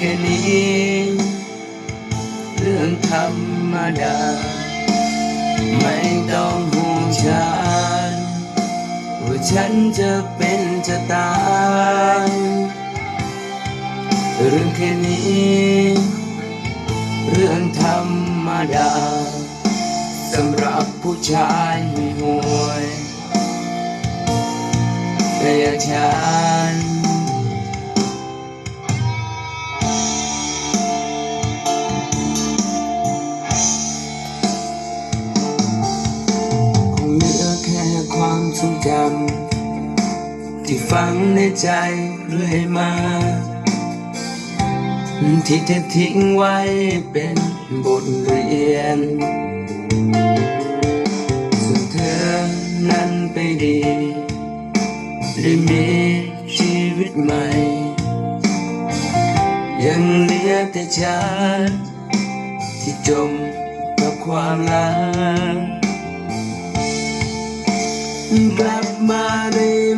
แค่นี้ เรื่องธรรมดา ไม่ต้องห่วงฉันว่าฉันจะเป็นจะตายเรื่องแค่นี้ เรื่องธรรมดาสำหรับผู้ชายห่วยแต่อย่างฉัน ทรงจำที่ฝังในใจเรื่อยมา ที่เธอทิ้งไว้เป็นบทเรียน ส่วนเธอนั้นไปดี ได้มีชีวิตใหม่ ยังเหลือแต่ฉันที่จมกับความรัก กลับมาได้ไหม